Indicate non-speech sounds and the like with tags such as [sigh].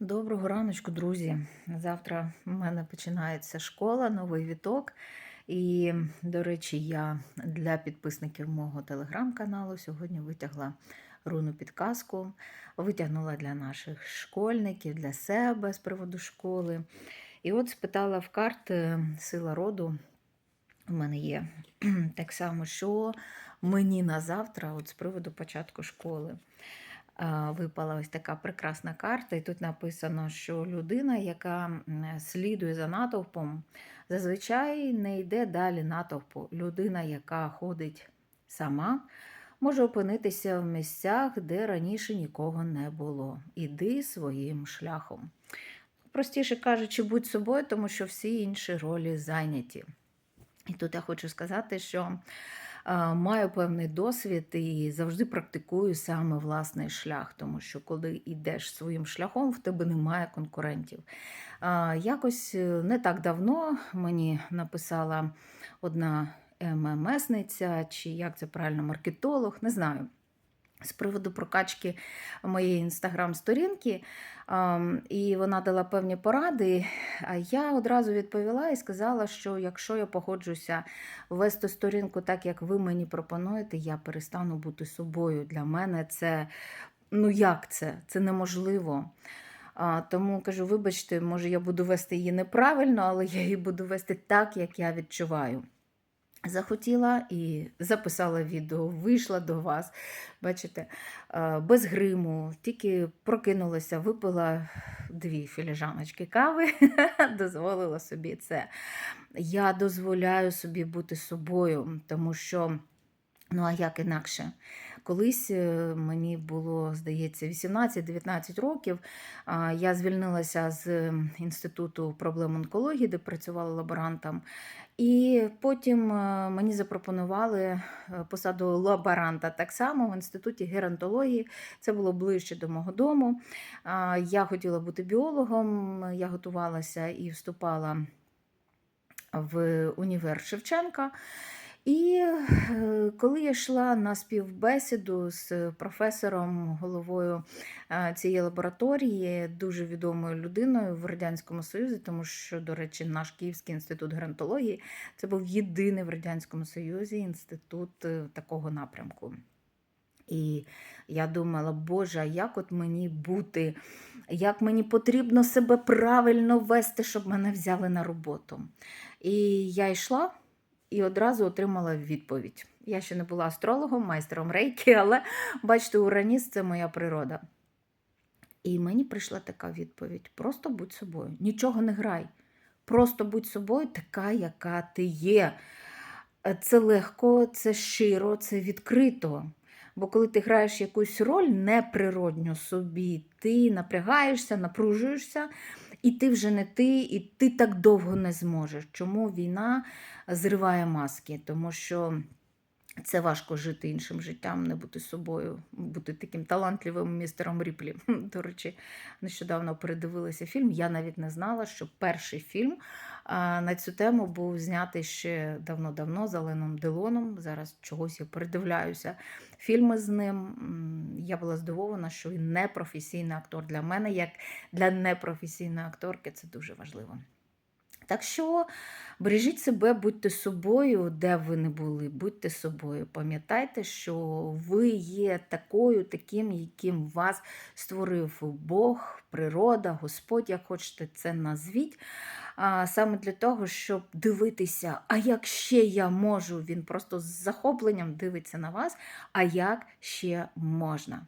Доброго раночку, друзі. Завтра в мене починається школа, новий віток. І, до речі, я для підписників мого телеграм-каналу сьогодні витягла руну підказку, витягнула для наших школьників, для себе з приводу школи. І от спитала в карт е, сила роду. У мене є [clears throat] так само, що мені на завтра, от з приводу початку школи випала ось така прекрасна карта, і тут написано, що людина, яка слідує за натовпом, зазвичай не йде далі натовпу. Людина, яка ходить сама, може опинитися в місцях, де раніше нікого не було. Іди своїм шляхом. Простіше кажучи, будь собою, тому що всі інші ролі зайняті. І тут я хочу сказати, що маю певний досвід і завжди практикую саме власний шлях, тому що коли йдеш своїм шляхом, в тебе немає конкурентів. Якось е, не так давно мені написала одна ММСниця, чи як це правильно, маркетолог, не знаю. З приводу прокачки моєї інстаграм-сторінки, і вона дала певні поради. Я одразу відповіла і сказала, що якщо я погоджуся вести сторінку так, як ви мені пропонуєте, я перестану бути собою. Для мене це ну як це? Це неможливо. Тому кажу, вибачте, може, я буду вести її неправильно, але я її буду вести так, як я відчуваю. Захотіла і записала відео, вийшла до вас, бачите, е, без гриму, тільки прокинулася, випила дві філіжаночки кави, [laughs] дозволила собі це. Я дозволяю собі бути собою, тому що, ну а як інакше? Колись е, мені було, здається, 18-19 років. Я звільнилася з інституту проблем онкології, де працювала лаборантом. І потім е, мені запропонували е, посаду лаборанта так само в інституті геронтології. Це було ближче до мого дому. Я хотіла бути біологом, я готувалася і вступала в універ Шевченка. І коли я йшла на співбесіду з професором, головою е, цієї лабораторії, дуже відомою людиною в Радянському Союзі, тому що, до речі, наш Київський інститут геронтології це був єдиний в Радянському Союзі інститут е, такого напрямку. І я думала, Боже, як от мені бути, як мені потрібно себе правильно вести, щоб мене взяли на роботу. І я йшла і одразу отримала відповідь. Я ще не була астрологом, майстером рейки, [laughs] але бачите, ураніс це моя природа. І мені прийшла така відповідь: просто будь собою, нічого не грай. Просто будь собою, така, яка ти є. Це легко, це щиро, це відкрито. Бо коли ти граєш якусь роль неприродню собі, ти напрягаєшся, напружуєшся, і ти вже не ти, і ти так довго не зможеш. Чому війна зриває маски? Тому що це важко жити іншим життям, не бути собою, бути таким талантливим містером Ріплі. [laughs] До речі, нещодавно передивилася фільм. Я навіть не знала, що перший фільм на цю тему був знятий ще давно-давно з Оленом Делоном. Зараз чогось я передивляюся фільми з ним. Я була здивована, що він не професійний актор. Для мене, як для непрофесійної акторки, це дуже важливо. Так що бережіть себе, будьте собою, де ви не були, будьте собою. Пам'ятайте, що ви є такою, таким, яким вас створив Бог, природа, Господь, як хочете це назвіть. А, Саме для того, щоб дивитися, а як ще я можу, він просто з захопленням дивиться на вас, а як ще можна.